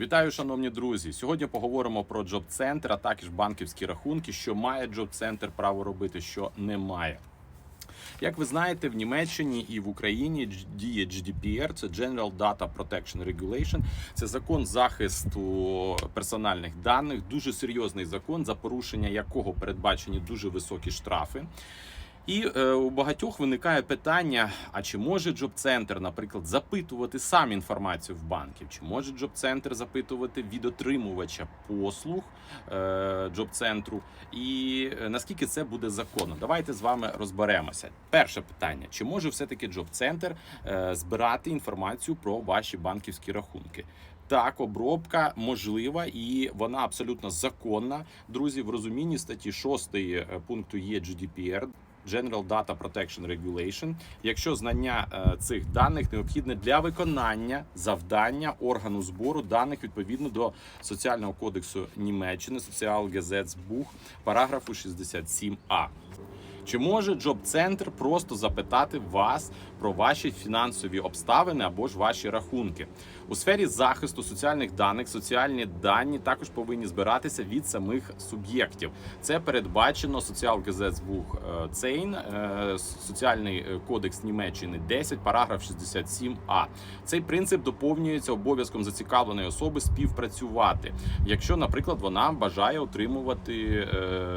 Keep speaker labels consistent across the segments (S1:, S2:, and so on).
S1: Вітаю, шановні друзі. Сьогодні поговоримо про джоб центр, а також банківські рахунки, що має джоб центр право робити, що не має. Як ви знаєте, в Німеччині і в Україні діє GDPR, це General Data Protection Regulation. Це закон захисту персональних даних, дуже серйозний закон, за порушення якого передбачені дуже високі штрафи. І е, у багатьох виникає питання: а чи може джоб-центр, наприклад, запитувати сам інформацію в банків? Чи може джоб-центр запитувати від отримувача послуг е, джоб-центру? І е, наскільки це буде законно? Давайте з вами розберемося. Перше питання: чи може все-таки джоб-центр е, збирати інформацію про ваші банківські рахунки? Так, обробка можлива і вона абсолютно законна. Друзі, в розумінні статті 6 пункту є GDPR. General Data Protection Regulation, якщо знання е, цих даних необхідне для виконання завдання органу збору даних відповідно до соціального кодексу Німеччини, Sozialgesetzbuch, параграфу 67а. Чи може джоб-центр просто запитати вас про ваші фінансові обставини або ж ваші рахунки? У сфері захисту соціальних даних соціальні дані також повинні збиратися від самих суб'єктів. Це передбачено Sozialgesetzbuch е, Цейн, е, соціальний е, кодекс Німеччини 10, параграф 67а. Цей принцип доповнюється обов'язком зацікавленої особи співпрацювати, якщо, наприклад, вона бажає отримувати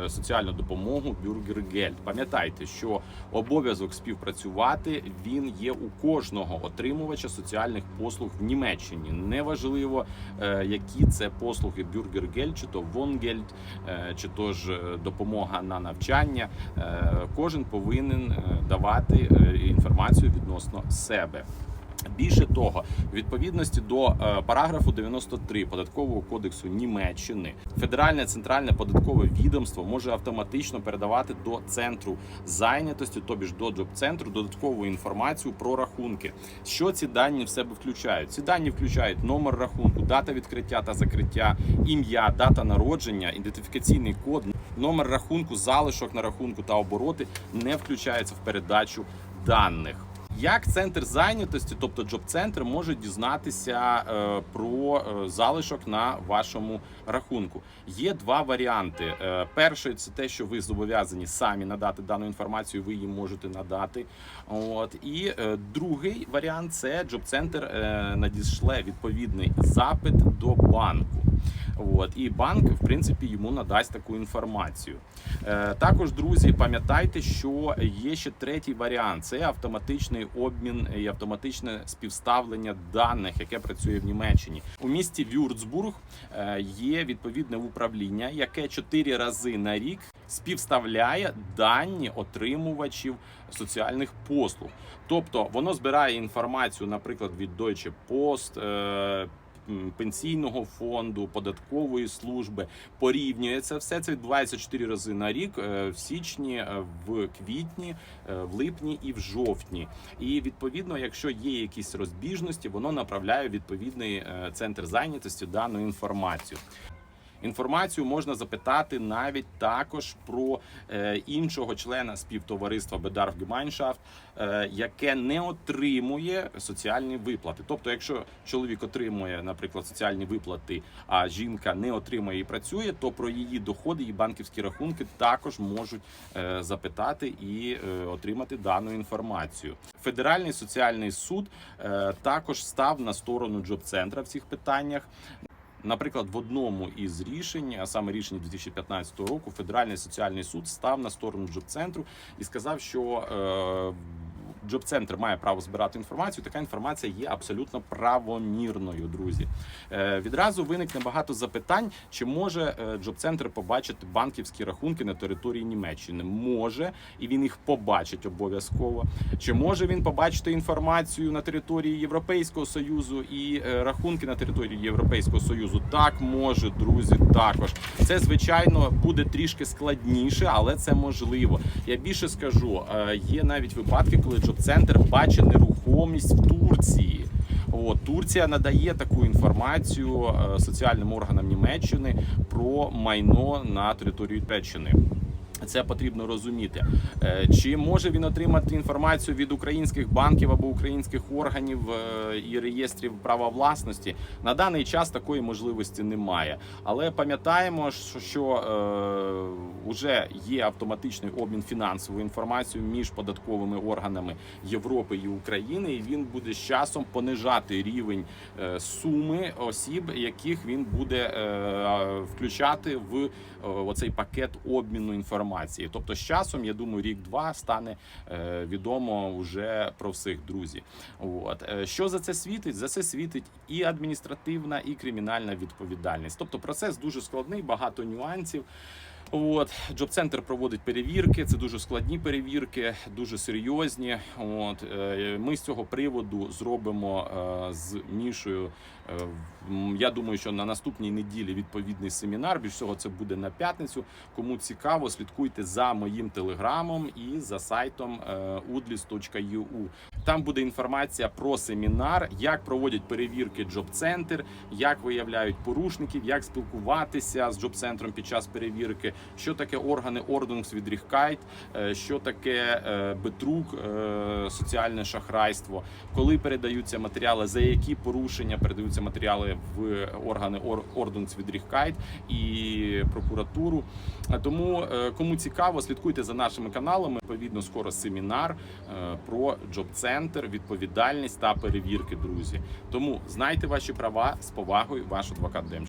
S1: соціальну допомогу Бюргергельд. Пам'ятайте, що обов'язок співпрацювати він є у кожного отримувача соціальних послуг в Німеччині. Неважливо, е, які це послуги Бюргергельд, чи то Вонгельд, е, чи то ж е, допомога на навчання. Кожен повинен давати інформацію відносно себе. Більше того, в відповідності до е, параграфу 93 податкового кодексу Німеччини, Федеральне центральне податкове відомство може автоматично передавати до центру зайнятості, тобі ж до джоб-центру, додаткову інформацію про рахунки. Що ці дані в себе включають? Ці дані включають номер рахунку, дата відкриття та закриття, ім'я, дата народження, ідентифікаційний код, номер рахунку, залишок на рахунку та обороти не включаються в передачу даних. Як центр зайнятості, тобто джоб-центр, може дізнатися е, про е, залишок на вашому рахунку? Є два варіанти. Е, перший це те, що ви зобов'язані самі надати дану інформацію, ви її можете надати. От і другий варіант це джоб-центр надішле відповідний запит до банку. От і банк, в принципі, йому надасть таку інформацію. Е, також, друзі, пам'ятайте, що є ще третій варіант: це автоматичний обмін і автоматичне співставлення даних, яке працює в Німеччині. У місті Вюрцбург е, є відповідне управління, яке чотири рази на рік співставляє дані отримувачів соціальних послуг. Тобто воно збирає інформацію, наприклад, від Deutsche Post, е, пенсійного фонду, податкової служби, порівнює це все. Це відбувається 4 рази на рік е, в січні, е, в квітні, е, в липні і в жовтні. І відповідно, якщо є якісь розбіжності, воно направляє відповідний центр зайнятості дану інформацію. Інформацію можна запитати навіть також про е, іншого члена співтовариства Bedarf е, яке не отримує соціальні виплати. Тобто, якщо чоловік отримує, наприклад, соціальні виплати, а жінка не отримує і працює, то про її доходи і банківські рахунки також можуть е, запитати і отримати дану інформацію. Федеральний соціальний суд також став на сторону джоб-центра в цих питаннях. Наприклад, в одному із рішень, а саме рішення 2015 року, Федеральний соціальний суд став на сторону джоб-центру і сказав, що е, джоб-центр має право збирати інформацію. Така інформація є абсолютно правомірною, друзі. Е, відразу виникне багато запитань, чи може е, джоб-центр побачити банківські рахунки на території Німеччини? Може, і він їх побачить обов'язково. Чи може він побачити інформацію на території Європейського союзу і е, рахунки на території Європейського союзу? Так може, друзі. Також це звичайно буде трішки складніше, але це можливо. Я більше скажу, є навіть випадки, коли джоб-центр бачить нерухомість в Турції. От Турція надає таку інформацію е, соціальним органам Німеччини про майно на території Туреччини. Це потрібно розуміти. Е, Чи може він отримати інформацію від українських банків або українських органів е, і реєстрів права власності? На даний час такої можливості немає. Але пам'ятаємо, що- що е, вже є автоматичний обмін фінансовою інформацією між податковими органами Європи і України, і він буде з часом понижати рівень суми осіб, яких він буде включати в оцей пакет обміну інформації. Тобто, з часом, я думаю, рік-два стане е, відомо вже про всіх друзів. От Е, що за це світить? За це світить і адміністративна, і кримінальна відповідальність. Тобто процес дуже складний, багато нюансів. От Джоб-центр проводить перевірки. Це дуже складні перевірки, дуже серйозні. От е, ми з цього приводу зробимо е, з Мішою. е, Я думаю, що на наступній неділі відповідний семінар. Більш всього, це буде на п'ятницю. Кому цікаво, слідкуйте за моїм телеграмом і за сайтом udlis.ua. Там буде інформація про семінар, як проводять перевірки Джоб-центр, як виявляють порушників, як спілкуватися з Джоб-центром під час перевірки, що таке органи Ордунгсвідріхкайт, е, що таке е, бетрук, е, соціальне шахрайство, коли передаються матеріали, за які порушення передаються матеріали в органи Ордунгсвідріхкайт і прокуратуру. Тому кому цікаво, слідкуйте за нашими каналами. Відповідно, скоро семінар про Джоб-центр, відповідальність та перевірки, друзі. Тому знайте ваші права з повагою, ваш адвокат Демченко.